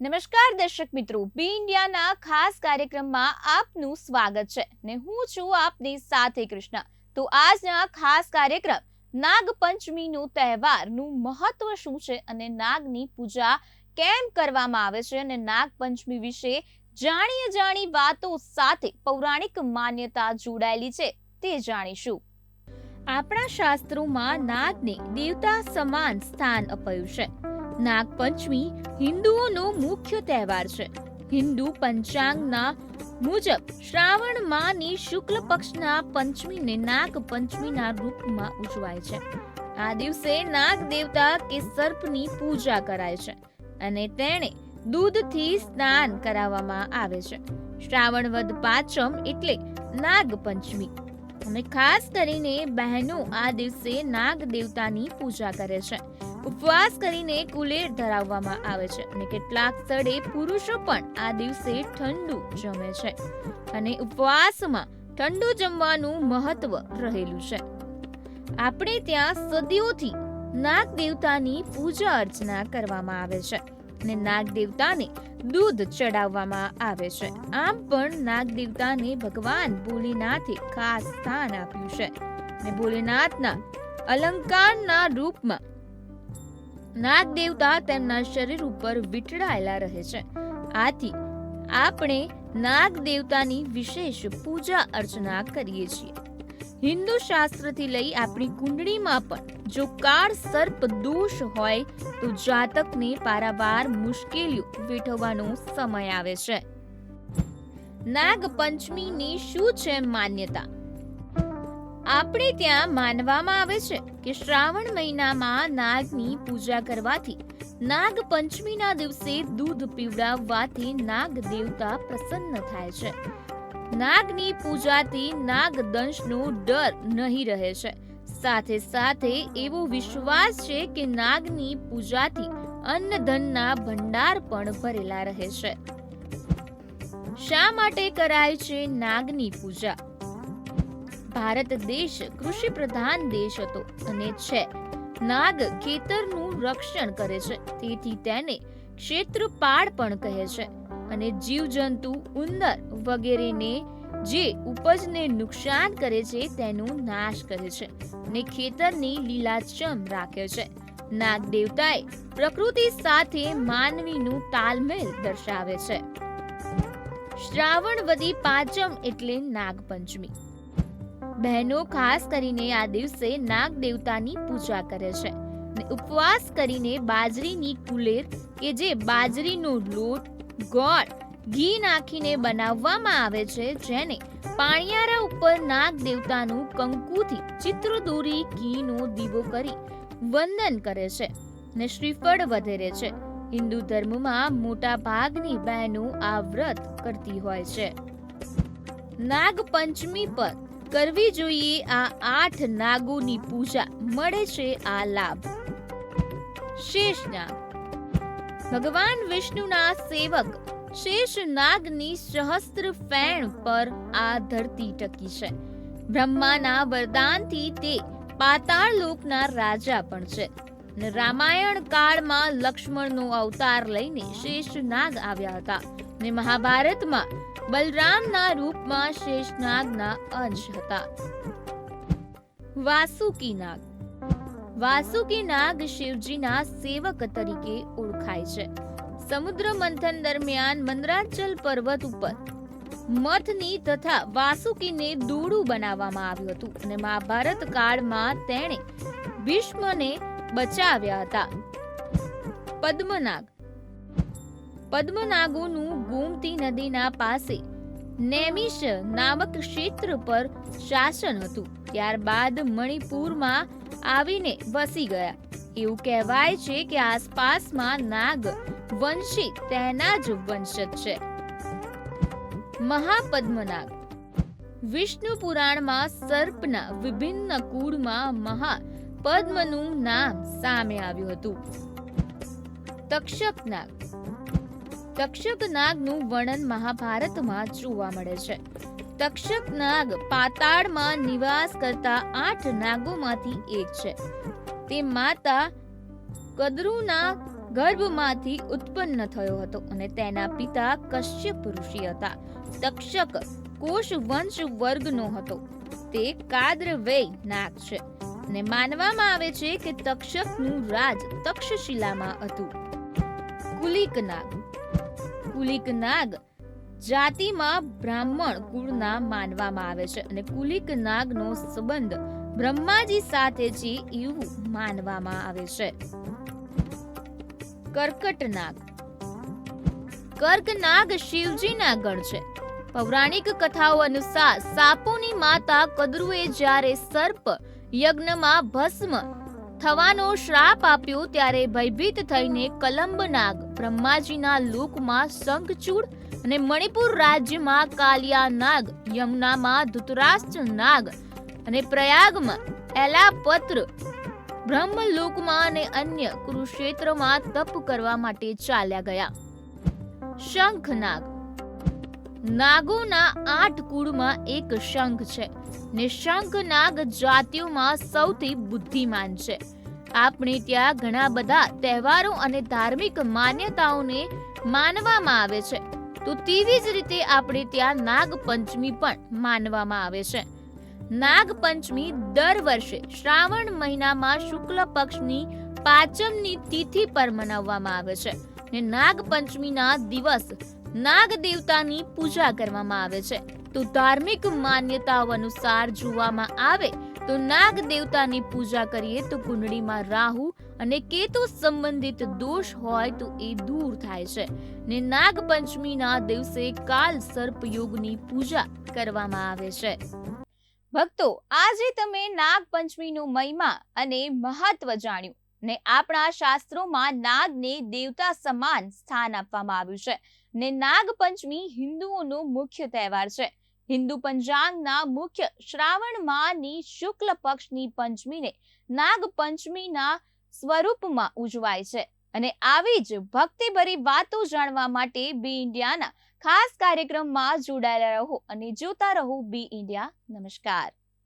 નમસ્કાર દર્શક મિત્રો, બી ઇન્ડિયાના ખાસ કાર્યક્રમમાં આપનું સ્વાગત છે ને હું છું આપની સાથે કૃષ્ણા. તો આજના ખાસ કાર્યક્રમ નાગ પંચમીનો તહેવારનું મહત્વ શું છે અને નાગની પૂજા કેમ કરવામાં આવે છે અને નાગ પંચમી વિશે જાણીએ જાણી વાતો સાથે પૌરાણિક માન્યતા જોડાયેલી છે તે જાણીશું. આપણા શાસ્ત્રોમાં નાગને દેવતા સમાન સ્થાન અપાયું છે. નાગપંચમી હિન્દુઓનો મુખ્ય તહેવાર છે. હિન્દુ પંચાંગના મુજબ શ્રાવણ માની શુક્લ પક્ષના પંચમીને નાગ પંચમીના રૂપમાં ઉજવાય છે. આ દિવસે નાગ દેવતા કે સર્પની પૂજા કરાય છે અને તેણે દૂધથી સ્નાન કરાવવામાં આવે છે. શ્રાવણ વદ પાંચમ એટલે નાગ પંચમી અને ખાસ કરીને બહેનો આ દિવસે નાગ દેવતાની પૂજા કરે છે. ઉપવાસ કરીને કુલેર ધરાવવામાં આવે છે અને કેટલાક સ્થળે પુરુષો પણ આ દિવસે ઠંડુ જમે છે. અને ઉપવાસમાં ઠંડુ જમવાનું મહત્વ રહેલું છે. આપણે ત્યાં સદીઓથી નાગ દેવતાની પૂજા અર્ચના કરવામાં આવે છે અને નાગ દેવતાને દૂધ ચડાવવામાં આવે છે. આમ પણ નાગ દેવતાને ભગવાન ભોલેનાથે ખાસ સ્થાન આપ્યું છે. અને ભોલેનાથના અલંકારના રૂપમાં નાગ દેવતા તેમના શરીર ઉપર વીંટળાયેલા રહે છે. આથી આપણે નાગ દેવતાની વિશેષ પૂજા અર્ચના કરીએ છીએ. હિન્દુ શાસ્ત્રથી લઈ આપણી કુંડળીમાં પણ જો કાળ સર્પ દોષ હોય, તો જાતકને પારાવાર મુશ્કેલીઓ વેઠવવાનો સમય આવે છે. નાગ પંચમીની શું છે માન્યતા? આપણે ત્યાં માનવામાં આવે છે કે શ્રાવણ મહિનામાં નાગની પૂજા કરવાથી નાગ પંચમીના દિવસે દૂધ પીવડાવવાથી નાગ દેવતા પ્રસન્ન થાય છે. નાગની પૂજાથી નાગ દંશનો ડર નહીં રહે છે. સાથે સાથે એવો વિશ્વાસ છે કે નાગની પૂજાથી અન્ન ધનના ભંડાર પણ ભરેલા રહે છે. શા માટે કરાય છે નાગની પૂજા? ભારત દેશ કૃષિ પ્રધાન દેશ હતો અને છે. નાગ ખેતરનું રક્ષણ કરે છે. તેથી તેને ક્ષેત્રપાળ પણ કહે છે. અને જીવજંતુ, ઉંદર વગેરેને જે ઉપજને નુકસાન કરે છે તેનો નાશ કરે છે અને ખેતરની લીલાછમ રાખે છે. નાગ દેવતાએ પ્રકૃતિ સાથે માનવીનું તાલમેલ દર્શાવે છે. શ્રાવણ વદી પાંચમ એટલે નાગપંચમી. બહેનો ખાસ કરીને આ દિવસે નાગ દેવતાની પૂજા કરે છે ઉપવાસ કરીને બાજરીની કુલેર કે જે બાજરીનો લોટ, ગોળ, ઘી નાખીને બનાવવામાં આવે છે, જેને પાણિયારા ઉપર નાગ દેવતાનું કંકુથી ચિત્ર દોરી ઘીનો દીવો કરી વંદન કરે છે ને શ્રીફળ વધેરે છે. હિન્દુ ધર્મમાં મોટા ભાગની બહેનો આ વ્રત કરતી હોય છે. નાગ પંચમી પર કરવી જોઈએ આ આઠ નાગોની પૂજા. મળે છે આ લાભ. શેષનાગ ભગવાન વિષ્ણુના સેવક શેષ નાગની સહસ્ત્ર ફેણ પર આ ધરતી ટકી છે. બ્રહ્માના વરદાનથી તે પાતાળ લોકના રાજા પણ છે. રામાયણ કાળમાં લક્ષ્મણનો અવતાર લઈને શેષ નાગ આવ્યા હતા. ને મહાભારતમાં બલરામના રૂપમાં શેષનાગના અંશ હતા. વાસુકી નાગ. વાસુકી નાગ શિવજીના સેવક તરીકે ઓળખાય છે. સમુદ્ર મંથન દરમિયાન મંદરાચલ પર્વત ઉપર મથની તથા વાસુકીને દોડું બનાવવામાં આવ્યું હતું અને મહાભારત કાળમાં તેણે ભીષ્મને બચાવ્યા હતા. પદ્મનાગ. પદ્મનાગોનું ગોમતી નદીના પાસે. નેમિશ નામક ક્ષેત્ર પર શાસન હતું. ત્યારબાદ મણિપુરમાં આવીને વસી ગયા. એવું કહેવાય છે કે આસપાસમાં નાગ વંશી તેના જ વંશજ છે. મહાપદ્મનાગ. વિષ્ણુ પુરાણમાં સર્પના વિભિન્ન કુળમાં મહા પદ્મનું નામ સામે આવ્યું હતું. તક્ષક નાગ તક્ષક નાગનું વર્ણન મહાભારતમાં જોવા મળે છે. તક્ષક નાગ પાતાળમાં નિવાસ કરતા આઠ નાગોમાંથી એક છે. તે માતા કદરુના ગર્ભમાંથી ઉત્પન્ન થયો હતો અને તેના પિતા કશ્યપ ઋષિ હતા. તક્ષક કોષ વંશ વર્ગનો હતો. તે કાદ્રવેય નાગ છે અને માનવામાં આવે છે કે તક્ષકનું રાજ તક્ષશિલામાં હતું. કુલિક નાગ કુલિક નાગ જાતિમાં બ્રાહ્મણ કુળના માનવામાં આવે છે અને કુલિક નાગનો સંબંધ બ્રહ્માજી સાથે છે એવું માનવામાં આવે છે. કર્કટ નાગ કર્ક નાગ શિવજીના ગણ છે. પૌરાણિક કથાઓ અનુસાર સાપોની માતા કદરુએ જ્યારે સર્પ યજ્ઞમાં ભસ્મ થવાનો શ્રાપ આપ્યો ત્યારે ભયભીત થઈને કલંબ નાગ બ્રહ્માજીના લોકમાં શંખચૂડ અને મણિપુર રાજ્યમાં કાલિયા નાગ યમુનામાં ધૃતરાષ્ટ્ર નાગ અને પ્રયાગમાં એલાપત્ર બ્રહ્મલોકમાં અને અન્ય કુરુક્ષેત્રમાં તપ કરવા માટે ચાલ્યા ગયા. શંખનાગ નાગોના આઠ કુળમાં એક શંખ છે. ને શંખનાગ જાતિઓમાં સૌથી બુદ્ધિમાન છે. આપણે ત્યાં ઘણા બધા તહેવારો અને ધાર્મિક માન્યતાઓને માનવામાં આવે છે. તો તેવી જ રીતે આપણે ત્યાં નાગપંચમી પણ માનવામાં આવે છે. નાગપંચમી દર વર્ષે શ્રાવણ મહિનામાં શુક્લ પક્ષની પાંચમની તિથિ પર મનાવવામાં આવે છે. ને નાગપંચમીના દિવસ નાગ દેવતાની પૂજા કરવામાં આવે છે. તો ધાર્મિક માન્યતાઓ અનુસાર જોવામાં આવે તો નાગ દેવતાની પૂજા કરીએ તો કુંડળીમાં રાહુ અને કેતુ સંબંધિત દોષ હોય તો એ દૂર થાય છે. ને નાગપંચમીના દિવસે કાલ સર્પ યોગની પૂજા કરવામાં આવે છે. ભક્તો, આજે તમે નાગપંચમીનો મહિમા અને મહત્વ જાણ્યું. ને આપણા શાસ્ત્રોમાં નાગને દેવતા સમાન સ્થાન આપવામાં આવ્યું છે. ને નાગપંચમી હિન્દુઓનો મુખ્ય તહેવાર છે. હિન્દુ પંચાંગના મુખ્ય શ્રાવણ માની શુક્લ પક્ષની પંચમીને નાગપંચમીના સ્વરૂપમાં ઉજવાય છે. અને આવી જ ભક્તિભરી વાતો જાણવા માટે બી ઇન્ડિયાના ખાસ કાર્યક્રમમાં જોડાયેલા રહો અને જોતા રહો બી ઇન્ડિયા. નમસ્કાર.